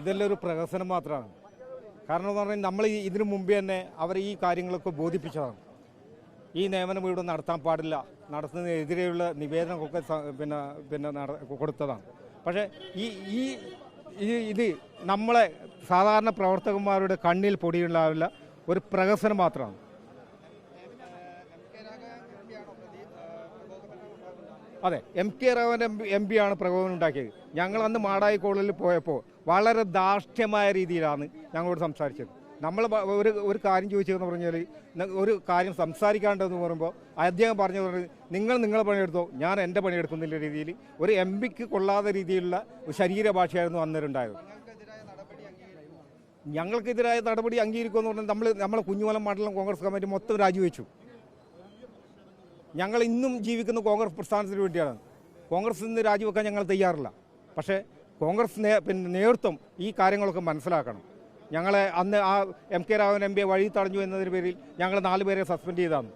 ഇതെല്ലാം ഒരു പ്രഹസനം മാത്രമാണ്. കാരണം എന്ന് പറഞ്ഞാൽ നമ്മൾ ഇതിനു മുമ്പേ തന്നെ അവർ ഈ കാര്യങ്ങളൊക്കെ ബോധിപ്പിച്ചതാണ്. ഈ നിയമനം ഇവിടെ നടത്താൻ പാടില്ല. നടത്തുന്നതിനെതിരെയുള്ള നിവേദനമൊക്കെ പിന്നെ പിന്നെ കൊടുത്തതാണ്. പക്ഷേ ഈ ഈ ഇത് നമ്മളെ സാധാരണ പ്രവർത്തകന്മാരുടെ കണ്ണിൽ പൊടിയുണ്ടാവില്ല. ഒരു പ്രഹസനം മാത്രമാണ്. അതെ M K Raghavan M M ആണ് പ്രകോപനം ഉണ്ടാക്കിയത്. ഞങ്ങൾ അന്ന് മാടായി കോളേജിൽ പോയപ്പോൾ വളരെ ധാർഷ്ട്യമായ രീതിയിലാണ് ഞങ്ങളോട് സംസാരിച്ചത്. നമ്മൾ ഒരു ഒരു കാര്യം ചോദിച്ചതെന്ന് പറഞ്ഞാൽ ഒരു കാര്യം സംസാരിക്കാണ്ടെന്ന് പറയുമ്പോൾ അദ്ദേഹം പറഞ്ഞു പറഞ്ഞത് നിങ്ങൾ നിങ്ങളെ പണിയെടുത്തോ ഞാൻ എന്റെ പണിയെടുക്കുന്നില്ല രീതിയിൽ ഒരു എം പിക്ക് കൊള്ളാത്ത രീതിയിലുള്ള ശരീരഭാഷയായിരുന്നു അന്നേരമുണ്ടായത് ഞങ്ങൾക്കെതിരായ നടപടി അംഗീകരിക്കുമെന്ന് പറഞ്ഞാൽ നമ്മൾ നമ്മളെ കുഞ്ഞുമലം മണ്ഡലം കോൺഗ്രസ് കമ്മിറ്റി മൊത്തം രാജിവെച്ചു. ഞങ്ങൾ ഇന്നും ജീവിക്കുന്ന കോൺഗ്രസ് പ്രസ്ഥാനത്തിന് വേണ്ടിയാണ്. കോൺഗ്രസ് നിന്ന് രാജിവെക്കാൻ ഞങ്ങൾ തയ്യാറില്ല. പക്ഷേ കോൺഗ്രസ് പിന്നെ നേതൃത്വം ഈ കാര്യങ്ങളൊക്കെ മനസ്സിലാക്കണം. ഞങ്ങളെ അന്ന് ആ എം കെ രാഘവൻ എം പിയെ വഴി തടഞ്ഞു എന്നതിന് പേരിൽ ഞങ്ങൾ നാല് പേരെ സസ്പെൻഡ് ചെയ്താണ്